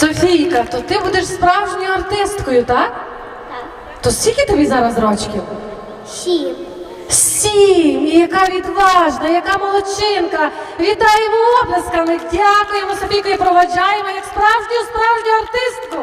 Софійка, то ти будеш справжньою артисткою, так? Так. То скільки тобі зараз рочків? Сім. Сім! І яка відважна, яка молодчинка! Вітаємо оплесками! Дякуємо Софійко і проваджаємо як справжню справжню артистку!